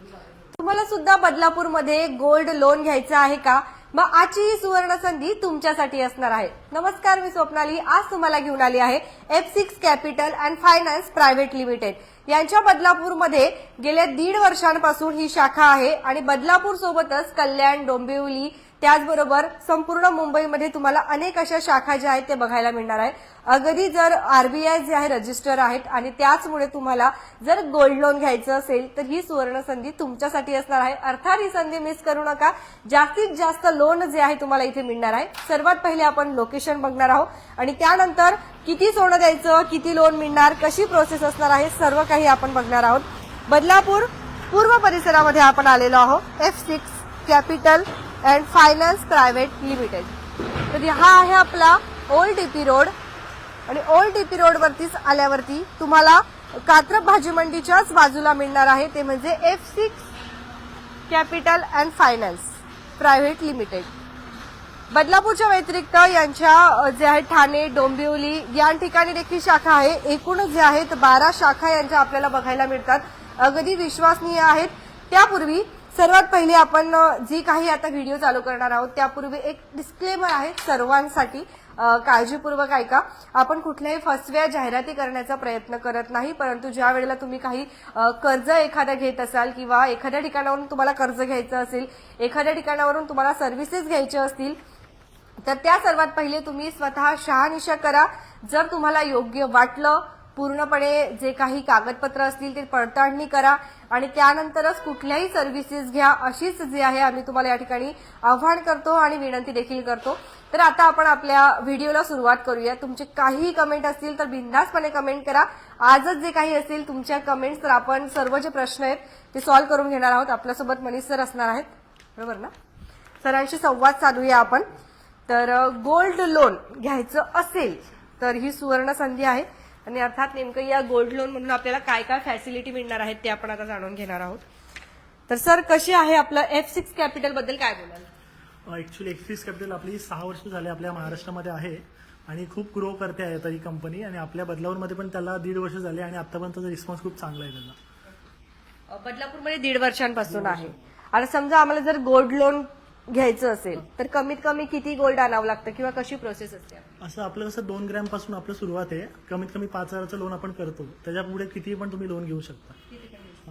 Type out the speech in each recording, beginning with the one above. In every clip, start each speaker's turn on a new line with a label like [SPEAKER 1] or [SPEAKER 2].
[SPEAKER 1] तुम्हाला सुद्धा बदलापूरमध्ये gold loan घ्यायचं आहे का? मग आजची ही सुवर्ण संधी तुमच्यासाठी असणार आहे. नमस्कार मी स्वप्नाली. आज तुम्हाला घेऊन आली आहे F six capital and finance private limited यांच्या बदलापूरमध्ये गेल्या दीड वर्षांपासून ही शाखा आहे आणि बदलापूर सोबतच कल्याण डोंबिवली त्याचबरोबर संपूर्ण मुंबईमध्ये तुम्हाला अनेक अशा शाखा ज्या आहेत ते बघायला मिळणार आहे. अगदी जर आरबीआय जे आहे रजिस्टर आहेत आणि त्याचमुळे तुम्हाला जर गोल्ड लोन घ्यायचं असेल तर ही सुवर्ण संधी तुमच्यासाठी असणार आहे. अर्थात ही संधी मिस करू नका. जास्तीत जास्त लोन जे आहे तुम्हाला इथे मिळणार आहे. सर्वात पहिले आपण लोकेशन बघणार आहोत. आणि त्यानंतर किती सोनं द्यायचं किती लोन मिळणार कशी प्रोसेस असणार आहे सर्व काही आपण बघणार आहोत. बदलापूर पूर्व परिसरामध्ये आपण आलेलो आहोत. F six capital and finance private limited. तर हा आहे आपला ओल्ड डी पी रोड आणि ओल्ड डी पी रोडवरतीच आल्यावरती तुम्हाला कात्रप भाजी मंडीच्याच बाजूला मिळणार आहे. ते म्हणजे F six capital and finance private limited. बदलापूरच्या व्यतिरिक्त यांच्या जे आहे ठाणे डोंबिवली या ठिकाणी देखील शाखा आहे. एकूण जे आहेत बारा शाखा यांच्या आपल्याला बघायला मिळतात. अगदी विश्वसनीय आहेत. त्यापूर्वी सर्वात पहिले आपण जी काही आता व्हिडिओ चालू करणार आहोत त्यापूर्वी एक डिस्क्लेमर आहे सर्वांसाठी. काळजीपूर्वक ऐका. आपण कुठल्याही फसव्या जाहिराती करण्याचा प्रयत्न करत नाही परंतु ज्या वेळेला तुम्ही काही कर्ज एखादा घेत असाल किंवा एखाद्या ठिकाणावरून तुम्हाला कर्ज घ्यायचं असेल एखाद्या ठिकाणावरून तुम्हाला सर्व्हिसेस घ्यायच्या असतील तर त्या सर्वात पहिले तुम्ही स्वतः शहानिशा करा. जर तुम्हाला योग्य वाटलं पूर्णपणे जे काही कागदपत्र असतील ते पडताळणी करा आणि त्यानंतरच कुठल्याही सर्व्हिसेस घ्या. अशीच जे आहे आम्ही तुम्हाला या ठिकाणी आव्हान करतो आणि विनंती देखील करतो. तर आता आपण आपल्या व्हिडिओला सुरुवात करूया. तुमचे काही कमेंट असतील तर बिंदासपणे कमेंट करा. आजच जे काही असतील तुमच्या कमेंट्स तर आपण सर्व जे प्रश्न आहेत ते सॉल्व्ह करून घेणार आहोत. आपल्यासोबत मनीष सर असणार आहेत. बरोबर ना? सरांशी संवाद साधूया आपण. तर गोल्ड लोन घ्यायचं असेल तर ही सुवर्ण संधी आहे. आणि अर्थात नेमकं या गोल्ड लोन म्हणून आपल्याला काय काय फॅसिलिटी मिळणार आहेत ते आपण आता जाणून घेणार आहोत. तर सर कशी आहे आपलं एफ सिक्स कॅपिटलबद्दल काय बोलाल?
[SPEAKER 2] ऍक्च्युली एक्सिस कॅपिटल आपली सहा वर्ष झाले आपल्या महाराष्ट्रामध्ये आहे आणि खूप ग्रो करते आहे तरी कंपनी आणि आपल्या बदलापूरमध्ये पण त्याला दीड वर्ष झाले आणि आतापर्यंतचा रिस्पॉन्स खूप चांगला आहे त्याचा.
[SPEAKER 1] बदलापूरमध्ये दीड वर्षांपासून आहे. आणि समजा आम्हाला जर गोल्ड लोन घ्यायचं असेल तर कमीत कमी किती गोल्ड आणावं लागतं किंवा कशी प्रोसेस असते?
[SPEAKER 2] असं आपलं कसं दोन ग्रॅमपासून आपलं सुरुवात आहे. कमीत कमी पाच हजाराचं लोन आपण करतो. त्याच्या पुढे किती पण तुम्ही लोन घेऊ शकता.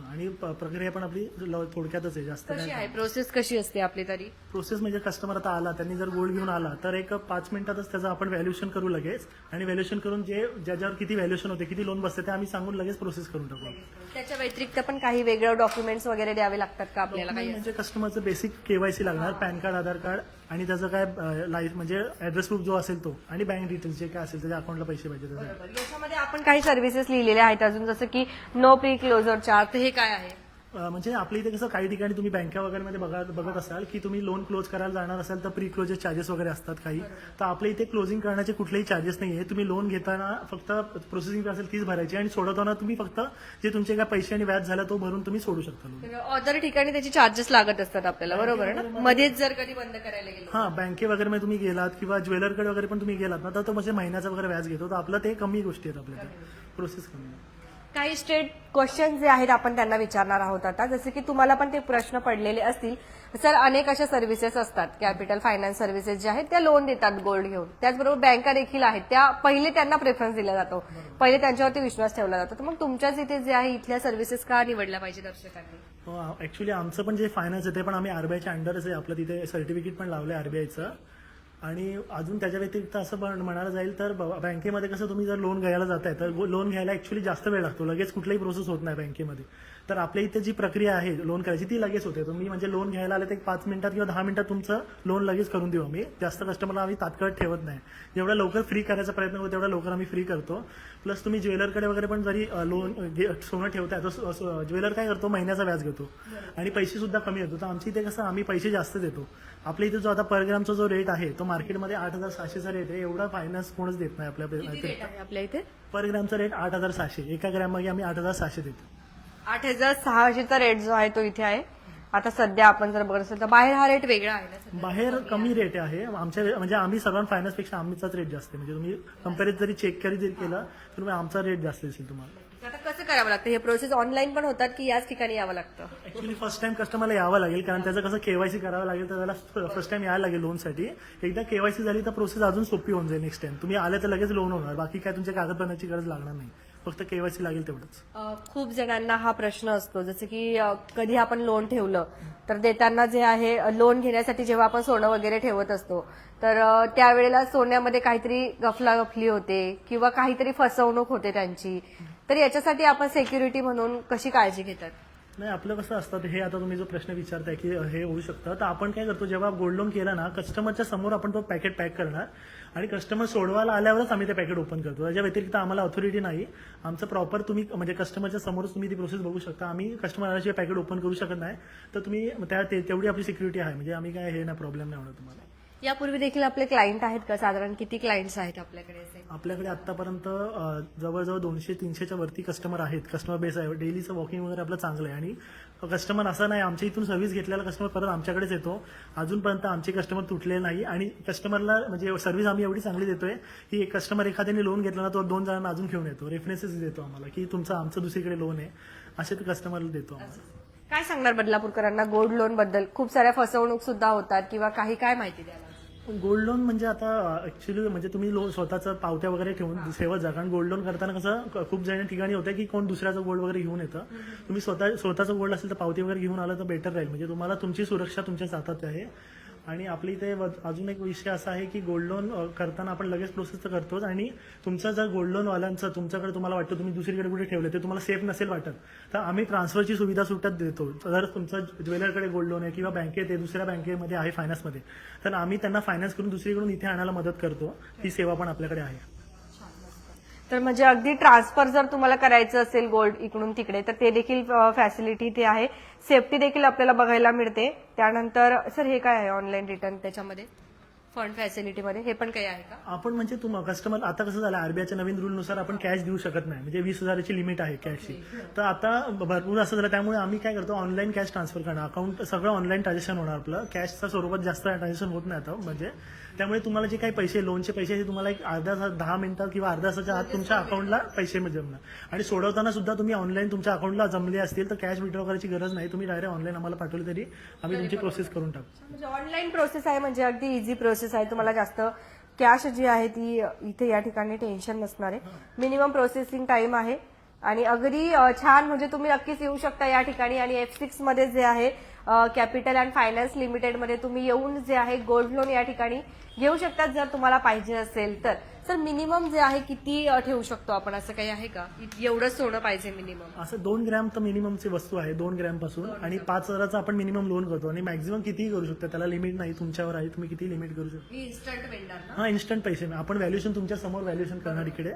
[SPEAKER 2] आणि प- प्रक्रिया पण आपली ल- थोडक्यातच आहे. जास्त
[SPEAKER 1] कशी आहे? प्रोसेस कशी असते आपली तरी?
[SPEAKER 2] प्रोसेस म्हणजे कस्टमर आता आला त्यांनी जर गोल्ड घेऊन आला तर एक पाच मिनिटातच त्याचं आपण व्हॅल्युएशन करू लगेच. आणि व्हॅल्युएशन करून जे ज्याच्यावर किती व्हॅल्युएशन होते किती लोन बसते ते आम्ही सांगून लगेच प्रोसेस करून टाकू
[SPEAKER 1] त्याच्या व्यतिरिक्त पण काही वेगळं डॉक्युमेंट्स वगैरे द्यावे लागतात का आपल्याला काही
[SPEAKER 2] म्हणजे कस्टमरचं बेसिक केवायसी लागणार पॅन कार्ड आधार कार्ड आणि त्याचं काय लाईफ म्हणजे ऍड्रेस प्रूफ जो असेल तो आणि बँक डिटेल्स जे काय असेल त्याच्या अकाउंटला पैसे पाहिजे त्याचे.
[SPEAKER 1] याच्यामध्ये आपण काही सर्व्हिसेस लिहिलेल्या आहेत अजून जसं की नो प्री क्लोजर चार्ज हे काय आहे?
[SPEAKER 2] म्हणजे आपल्या इथे कसं काही ठिकाणी तुम्ही बँका वगैरे मध्ये बघा बघत असाल की तुम्ही लोन क्लोज करायला जाणार असाल तर प्री क्लोजेस चार्जेस वगैरे असतात काही. तर आपल्या इथे क्लोजिंग करण्याचे कुठलेही चार्जेस नाही आहे तुम्ही लोन घेताना फक्त प्रोसेसिंग फी असेल तीच भरायची आणि सोडवताना तुम्ही फक्त जे तुमचे काय पैसे आणि व्याज झाला तो भरून तुम्ही सोडू शकता
[SPEAKER 1] अदर ठिकाणी त्याचे चार्जेस लागत असतात आपल्याला बरोबर ना? मध्येच जर कधी बंद करायला गेलो.
[SPEAKER 2] हा बँके वगैरे मध्ये तुम्ही गेलात किंवा ज्वेलरकडे वगैरे पण तुम्ही गेलात ना तर तो म्हणजे महिन्याचा वगैरे व्याज घेतो. तर आपलं ते कमी गोष्टी आहेत आपल्या प्रोसेस कमी.
[SPEAKER 1] काही स्टेट क्वेश्चन जे आहेत आपण त्यांना विचारणार आहोत आता. जसे की तुम्हाला पण ते प्रश्न पडलेले असतील. सर अनेक अशा सर्व्हिसेस असतात. कॅपिटल फायनान्स सर्व्हिसेस ज्या आहेत त्या लोन देतात गोल्ड घेऊन. त्याचबरोबर बँका देखील आहेत. त्या पहिले त्यांना प्रेफरन्स दिला जातो. पहिले त्यांच्यावरती विश्वास ठेवला जातो. तर मग तुमच्याच इथे जे आहे इथल्या सर्व्हिसेस का निवडल्या पाहिजे दर्शकांनी?
[SPEAKER 2] हो, ऍक्च्युली आमचं पण जे फायनान्स आहे ते पण आम्ही आरबीआयच्या अंडरच आहे. आपलं तिथे सर्टिफिकेट पण लावलं आरबीआयचं आणि अजून त्याच्या व्यतिरिक्त असं पण म्हणायला जाईल तर बँकेमध्ये कसं तुम्ही जर लोन घ्यायला जाताय तर लोन घ्यायला ऍक्च्युली जास्त वेळ लागतो. लगेच कुठलाही प्रोसेस होत नाही बँकेमध्ये. तर आपल्या इथे जी प्रक्रिया आहे लोन करायची ती लगेच होते. तुम्ही म्हणजे लोन घ्यायला आले तर एक पाच मिनिटात किंवा दहा मिनिटात तुमचं लोन लगेच करून देऊ आम्ही. जास्त कस्टमरला आम्ही तात्काळ ठेवत नाही. जेवढ्या लवकर फ्री करायचा प्रयत्न करतो तेवढ्या लवकर आम्ही फ्री करतो. प्लस तुम्ही ज्वेलरकडे वगैरे पण जरी लोन सोनं ठेवताय तो ज्वेलर काय करतो? महिन्याचा व्याज घेतो. आणि पैसे सुद्धा कमी देतो. तर आमच्या इथे कसं आम्ही पैसे जास्त देतो. आपल्या इथे जो आता पर ग्रामचा जो रेट आहे तो मार्केटमध्ये आठ हजार सहाशेचा रेट आहे एवढा फायनान्स कोणच देत नाही आपल्या
[SPEAKER 1] आपल्या इथे?
[SPEAKER 2] पर ग्रामचा रेट आठ हजार सहाशे. एका ग्रॅम मागे आम्ही आठ हजार सहाशे देतो.
[SPEAKER 1] आठ हजार सहाशेचा रेट जो आहे तो इथे आहे? आता सध्या आपण जर बघत असेल तर बाहेर हा रेट वेगळा आहे ना सध्या?
[SPEAKER 2] बाहेर कमी रेट आहे. आमच्या म्हणजे आम्ही सर्वां फायनान्सपेक्षा आमचाच रेट जास्त आहे. म्हणजे तुम्ही कंपेरिज जरी चेक करी जरी केलं तर मग आमचा रेट जास्त असेल तुम्हाला.
[SPEAKER 1] आता कसं करावं लागतं? हे प्रोसेस ऑनलाईन पण होतात की याच ठिकाणी यावं लागतं?
[SPEAKER 2] ऍक्च्युली फर्स्ट टाइम कस्टमरला यावं लागेल. कारण त्याचं कसं केवायसी करावं लागेल तर त्याला फर्स्ट टाइम यायला लागेल लोनसाठी एकदा केवायसी झाली तर प्रोसेस अजून सोपी होऊन जाईल नेक्स्ट टाइम तुम्ही आले तर लगेच लोन होणार. बाकी काय तुमच्या कागदपत्राची गरज लागणार नाही. फक्त केवायसी लागेल तेवढंच.
[SPEAKER 1] अ, खूप जणांना हा प्रश्न असतो जसं की अ, कधी आपण लोन ठेवलं तर देताना जे आहे लोन घेण्यासाठी जेव्हा आपण सोनं वगैरे ठेवत असतो तर अ, त्यावेळेला सोन्यामध्ये काहीतरी गफलागफली होते किंवा काहीतरी फसवणूक होते त्यांची. तर याच्यासाठी आपण सेक्युरिटी म्हणून कशी काळजी घेतात?
[SPEAKER 2] नाही आपलं कसं असतं हे आता तुम्ही जो प्रश्न विचारताय की हे होऊ शकतं तर आपण काय करतो जेव्हा गोल्ड लोन केला ना कस्टमरच्या समोर आपण तो पॅकेट पॅक करणार आणि कस्टमर सोडवायला आल्यावरच आम्ही ते पॅकेट ओपन करतो. त्याच्या व्यतिरिक्त आम्हाला ऑथॉरिटी नाही. आमचं प्रॉपर तुम्ही म्हणजे कस्टमरच्या समोरच तुम्ही ती प्रोसेस बघू शकता. आम्ही कस्टमर आल्याशिवाय पॅकेट ओपन करू शकत नाही. तर तुम्ही त्या तेवढी आपली सिक्युरिटी आहे. म्हणजे आम्ही काय हे ना प्रॉब्लेम नाही होणार तुम्हाला.
[SPEAKER 1] यापूर्वी देखील आपले क्लायंट आहेत का? साधारण किती क्लायंट्स आहेत आपल्याकडे असे?
[SPEAKER 2] आपल्याकडे आतापर्यंत जवळजवळ दोनशे तीनशेच्या वरती कस्टमर आहेत. कस्टमर बेस आहे. डेलीचं वॉकिंग वगैरे आपलं चांगलं आहे. आणि कस्टमर असं नाही आमच्या इथून सर्व्हिस घेतलेला कस्टमर परत आमच्याकडेच येतो. अजूनपर्यंत आमचे कस्टमर तुटले नाही आणि कस्टमरला म्हणजे सर्व्हिस आम्ही एवढी चांगली देतोय की एक कस्टमर एखाद्याने लोन घेतला ना तो दोन जणांना अजून घेऊन येतो. रेफरन्सेस देतो आम्हाला की तुमचं आमचं दुसरीकडे लोन आहे. असे ते कस्टमरला देतो आम्हाला.
[SPEAKER 1] काय सांगणार बदलापूरकरांना? गोल्ड लोनबद्दल खूप साऱ्या फसवणूक सुद्धा होतात किंवा काही काय माहिती द्याल
[SPEAKER 2] गोल्ड लोन म्हणजे आता ऍक्च्युली म्हणजे तुम्ही लोन स्वतःचं पावत्या वगैरे ठेवून ठेवत जा. कारण गोल्ड लोन करताना कसं खूप जण ठिकाणी होतं की कोण दुसऱ्याचं गोल्ड वगैरे घेऊन येतं. तुम्ही स्वतः स्वतःचं गोल्ड असेल तर पावती वगैरे घेऊन आलं तर बेटर राहील. म्हणजे तुम्हाला तुमची सुरक्षा तुमच्या हातात आहे. आणि आपल्या इथे व- अजून एक विषय असा आहे की गोल्ड लोन करताना आपण लगेच प्रोसेस तर करतोच आणि तुमचं जर गोल्ड लोन वाल्यांचं तुमच्याकडे तुम्हाला वाटतं तुम्ही दुसरीकडे कुठे ठेवले ते तुम्हाला सेफ नसेल वाटत तर आम्ही ट्रान्सफरची सुविधा सुटत देतो. जर तुमचं ज्वेलरकडे गोल्ड लोन आहे किंवा बँकेत आहे दुसऱ्या बँकेमध्ये आहे फायनान्समध्ये तर आम्ही त्यांना फायनान्स करून दुसरीकडून इथे आणायला मदत करतो. ती सेवा पण आपल्याकडे आहे.
[SPEAKER 1] तर म्हणजे अगदी ट्रान्सफर जर तुम्हाला करायचं असेल गोल्ड इकडून तिकडे तर ते देखील फॅसिलिटी ते आहे. सेफ्टी देखील आपल्याला बघायला मिळते. त्यानंतर सर हे काय आहे ऑनलाईन रिटर्न त्याच्यामध्ये? फंड फॅसिलिटीमध्ये हे पण काही आहे का?
[SPEAKER 2] आपण म्हणजे तुम कस्टमर आता कसं झालं आरबीआयच्या नवीन रूलनुसार आपण कॅश देऊ शकत नाही. म्हणजे वीस हजाराची लिमिट आहे कॅशची तर आता भरपूर असं झालं त्यामुळे आम्ही काय करतो ऑनलाईन कॅश ट्रान्सफर करणं अकाउंट सगळं ऑनलाईन ट्रान्झॅक्शन होणार आपलं. कॅशच्या स्वरूपात जास्त ट्रान्झॅक्शन होत नाही आता म्हणजे त्यामुळे तुम्हाला जे काही पैसे लोनचे पैसे आहे ते तुम्हाला एक अर्धा तास दहा मिनिटात किंवा अर्ध्या तासाच्या आत तुमच्या अकाउंटला पैसे जमणार आणि सोडवताना सुद्धा तुम्ही ऑनलाईन तुमच्या अकाउंटला जमले असतील तर कॅश विड्रॉ करायची गरज नाही. तुम्ही डायरेक्ट ऑनलाईन आम्हाला पाठवले तरी आम्ही तुमची प्रोसेस करून टाकू.
[SPEAKER 1] म्हणजे ऑनलाईन प्रोसेस आहे म्हणजे अगदी इझी प्रोसेस आहे. तुम्हाला जास्त कॅश जी आहे ती इथे या ठिकाणी टेन्शन नसणार आहे. मिनिमम प्रोसेसिंग टाइम आहे. आणि अगदी छान म्हणजे तुम्ही नक्कीच येऊ शकता या ठिकाणी. आणि एफ सिक्समध्ये जे आहे कॅपिटल अँड फायनान्स लिमिटेडमध्ये तुम्ही येऊन जे आहे गोल्ड लोन या ठिकाणी घेऊ शकतात जर तुम्हाला पाहिजे असेल तर. सर मिनिमम जे आहे किती ठेवू शकतो आपण? असं काही आहे का? एवढंच सोनं पाहिजे मिनिमम.
[SPEAKER 2] असं दोन ग्रॅम तर मिनिममची वस्तू आहे दोन ग्रॅमपासून आणि पाच हजाराचं आपण मिनिमम लोन करतो. आणि मॅक्झिमम कितीही करू शकता त्याला लिमिट नाही तुमच्यावर आहे तुम्ही किती लिमिट करू शकता.
[SPEAKER 1] इन्स्टंट
[SPEAKER 2] हा इन्स्टंट पैसे. आपण व्हॅल्युएशन तुमच्यासमोर व्हॅल्युएशन करणार इकडे.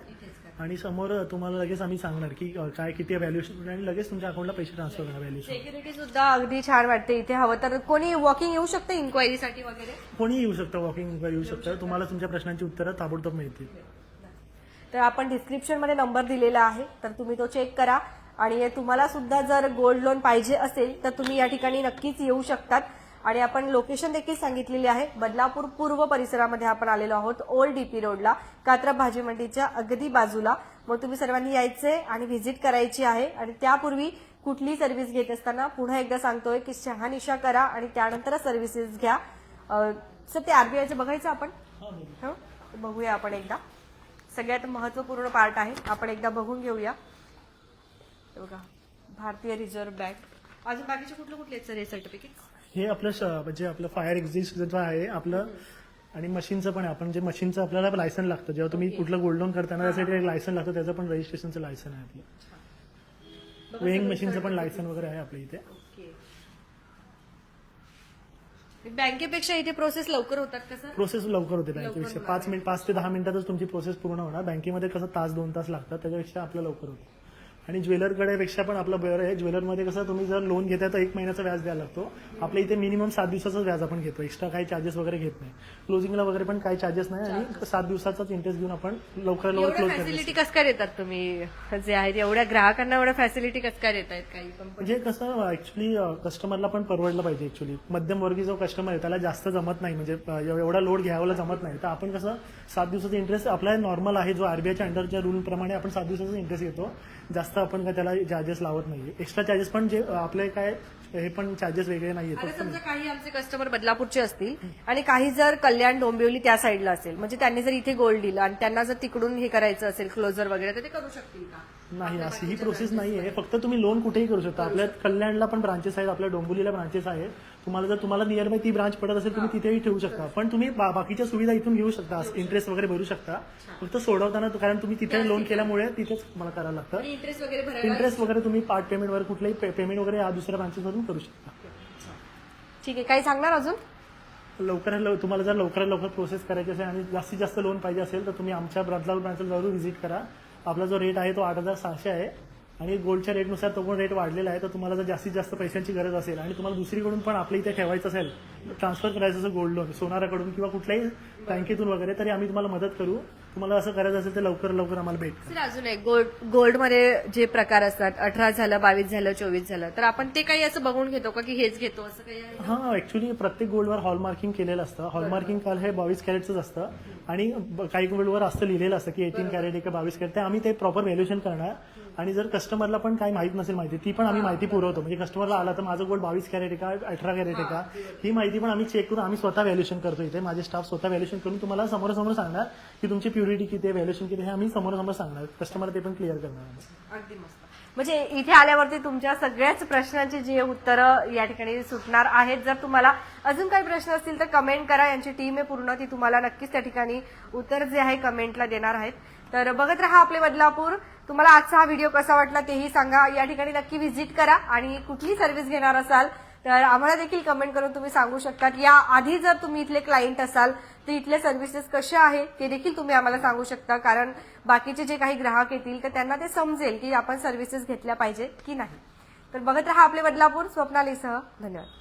[SPEAKER 2] आणि समोर तुम्हाला लगेच आम्ही सांगणार की अ, काय किती व्हॅल्युएशन आणि लगेच तुमच्या अकाउंटला पैसे ट्रान्सफर करणार व्हॅल्युएशन
[SPEAKER 1] सेक्युरिटी सुद्धा अगदी छान वाटते इथे हवं. तर कोणी वॉकिंग येऊ शकतं इन्क्वायरीसाठी वगैरे?
[SPEAKER 2] कोणी येऊ शकतं वॉकिंग येऊ शकतं. तुम्हाला तुमच्या प्रश्नांची उत्तरं ताबडतोब मिळतील.
[SPEAKER 1] तर आपण डिस्क्रिप्शनमध्ये नंबर दिलेला आहे. तर तुम्ही तो चेक करा. आणि तुम्हाला सुद्धा जर गोल्ड लोन पाहिजे असेल तर तुम्ही या ठिकाणी नक्कीच येऊ शकतात. आणि आपण लोकेशन देखील सांगितलेली आहे. बदलापूर पूर्व परिसरामध्ये आपण आलेलो आहोत ओल्ड डीपी रोडला कात्रा भाजी मंडीच्या अगदी बाजूला. मग तुम्ही सर्वांनी यायचे आणि व्हिजिट करायची आहे. आणि त्यापूर्वी कुठली सर्व्हिस घेत असताना पुन्हा एकदा सांगतोय की शहानिशा करा आणि त्यानंतरच सर्व्हिसेस घ्या. सर ते आरबीआयचं बघायचं आपण? हं? बघूया आपण एकदा. सगळ्यात महत्त्वपूर्ण पार्ट आहे. आपण एकदा बघून घेऊया. हे बघा भारतीय रिझर्व्ह बँक अजून बाकीचे कुठले कुठले आहेत सर हे सर्टिफिकेट
[SPEAKER 2] हे आपलं श- म्हणजे आपलं फायर एक्झिस्ट आहे आपलं आणि मशीनचं पण आहे. आपण जे मशीनचं आपल्याला लायसन लागतं. जेव्हा तुम्ही कुठलं गोल्ड लोन करताना त्यासाठी एक लायसन लागतं त्याचं पण रजिस्ट्रेशनचं लायसन आहे आपलं. वेइंग मशीनचं पण लायसन वगैरे आहे आपल्या इथे.
[SPEAKER 1] बँकेपेक्षा इथे प्रोसेस लवकर होतात का सर
[SPEAKER 2] प्रोसेस लवकर होते बँकेपेक्षा. पाच मिनिट पाच ते दहा मिनिटातच तुमची प्रोसेस पूर्ण होणार. बँकेमध्ये कसं तास दोन तास लागतात त्याच्यापेक्षा आपलं लवकर होतं. आणि ज्वेलरकडे पेक्षा पण आपलं बरं आहे. ज्वेलरमध्ये कसं तुम्ही जर लोन घेताय तर एक महिन्याचा व्याज द्यायला लागतो. आपल्या इथे मिनिमम सात दिवसाचं व्याज आपण घेतो. एक्स्ट्रा काही चार्जेस वगैरे घेत नाही. क्लोजिंगला वगैरे पण काही चार्जेस नाही आणि सात दिवसाचाच इंटरेस्ट घेऊन आपण लवकर लवकर क्लोज
[SPEAKER 1] फॅसिलिटी कसं काय देतात तुम्ही? जे आहेत एवढ्या ग्राहकांना एवढ्या फॅसिलिटी कसं काय देत आहेत काही
[SPEAKER 2] म्हणजे कसं ऍक्च्युली कस्टमरला पण परवडलं पाहिजे ऍक्च्युली मध्यमवर्गीय जो कस्टमर आहे त्याला जास्त जमत नाही. म्हणजे एवढा लोड घ्यायला जमत नाही. तर आपण कसं सात दिवसाचा इंटरेस्ट आपला नॉर्मल आहे. जो आरबीआयच्या अंडरच्या रूल प्रमाणे आपण सात दिवसाचा इंटरेस्ट घेतो. जास्त आपण काय त्याला चार्जेस लावत नाही एक्स्ट्रा चार्जेस पण जे आपले काय हे पण चार्जेस वेगळे नाही
[SPEAKER 1] आता समजा काही आमचे कस्टमर बदलापूरचे असतील आणि काही जर कल्याण डोंबिवली त्या साईडला असेल म्हणजे त्यांनी जर इथे गोल्ड दिलं आणि त्यांना जर तिकडून हे करायचं असेल क्लोजर वगैरे तर ते करू शकतील का?
[SPEAKER 2] नाही अशी ही प्रोसेस नाही आहे फक्त तुम्ही लोन कुठेही करू शकता. आपल्या कल्याणला पण ब्रांचेस आहेत आपल्या डोंबिवलीला ब्रांचेस आहेत. तुम्हाला जर तुम्हाला नियर बाय ती ब्रांच पडत असेल तुम्ही तिथेही ठेवू शकता. पण तुम्ही बा- बाकीच्या सुविधा इथून घेऊ शकता. इंटरेस्ट वगैरे भरू शकता. फक्त सोडवताना कारण तुम्ही तिथे लोन केल्यामुळे तिथेच मला करायला लागतं.
[SPEAKER 1] इंटरेस्ट वगैरे भरायला
[SPEAKER 2] इंटरेस्ट वगैरे तुम्ही पार्ट पेमेंट वगैरे कुठल्याही पेमेंट वगैरे या दुसऱ्या ब्रांचेसमधून करू शकता.
[SPEAKER 1] ठीक आहे. काही सांगणार अजून?
[SPEAKER 2] लवकरात लव तुम्हाला जर लवकरात लवकर प्रोसेस करायची असेल आणि जास्तीत जास्त लोन पाहिजे असेल तर तुम्ही आमच्या बदलापूर ब्रांचला जरूर व्हिजिट करा. आपला जो रेट आहे तो आठ हजार सहाशे आहे. आणि गोल्डच्या रेटनुसार तो पण रेट वाढलेला आहे तर तुम्हाला जर जास्तीत जास्त पैशांची गरज असेल आणि तुम्हाला दुसरीकडून पण आपल्या इथे ठेवायचं असेल ट्रान्सफर करायचं असेल गोल्ड लोन सोनाराकडून किंवा कुठल्याही बँकेतून वगैरे तरी आम्ही तुम्हाला मदत करू. तुम्हाला असं करायचं असेल तर लवकर लवकर आम्हाला भेट.
[SPEAKER 1] सर अजून एक गोल्ड गोल्डमध्ये जे प्रकार असतात अठरा झालं बावीस झालं चोवीस झालं तर आपण ते काही असं बघून घेतो का की हेच घेतो असं काही आहे?
[SPEAKER 2] हा ऍक्च्युली प्रत्येक गोल्डवर हॉलमार्किंग केलेलं असतं. हॉलमार्किंग काल हे बावीस कॅरेटचं असतं. आणि ब- काही गोल्डवर असतं लिहिलेलं असतं की एटीन कॅरेट आहे का बावीस कॅरेट ते आम्ही ते प्रॉपर व्हॅल्युएशन करणार. आणि जर कस्टमरला पण काही माहीत नसेल माहिती ती पण आम्ही माहिती पुरवतो. म्हणजे कस्टमरला आला तर माझं गोल्ड बावीस कॅरेट आहे का अठरा कॅरेट आहे का? ही माहिती पण आम्ही चेक करून आम्ही स्वतः व्हॅल्युएशन करतो इथे. माझे स्टाफ स्वतः व्हॅल्युएशन करून तुम्हाला समोरासमोर सांगणार की तुमची प्युरिटी किती आहे व्हॅल्युएशन किती आहे हे आम्ही समोरासमोर सांगणार. कस्टमर ते पण क्लिअर करणार.
[SPEAKER 1] अगदी मस्त. म्हणजे इथे आल्यावरती तुमच्या सगळ्याच प्रश्नांची जी उत्तरं या ठिकाणी सुटणार आहेत जर तुम्हाला अजून काही प्रश्न असतील तर कमेंट करा. यांची टीम आहे पूर्ण ती तुम्हाला नक्कीच त्या ठिकाणी उत्तर जे आहे कमेंटला देणार आहेत. तर बघत राहा आपले बदलापूर. तुम्हाला आजचा हा व्हिडिओ कसा वाटला तेही सांगा. या ठिकाणी नक्की व्हिजिट करा आणि कुठली सर्व्हिस घेणार असाल तर आम्हाला देखील कमेंट करून तुम्ही सांगू शकता की या आधी जर तुम्ही इथले क्लायंट असाल तर इथले सर्व्हिसेस कसे आहे ते देखील तुम्ही आम्हाला सांगू शकता. कारण बाकीचे जे काही ग्राहक येतील तर त्यांना ते समजेल की आपण सर्व्हिसेस घेतल्या पाहिजे की नाही. तर बघत राहा आपले बदलापूर स्वप्नालीसह. धन्यवाद.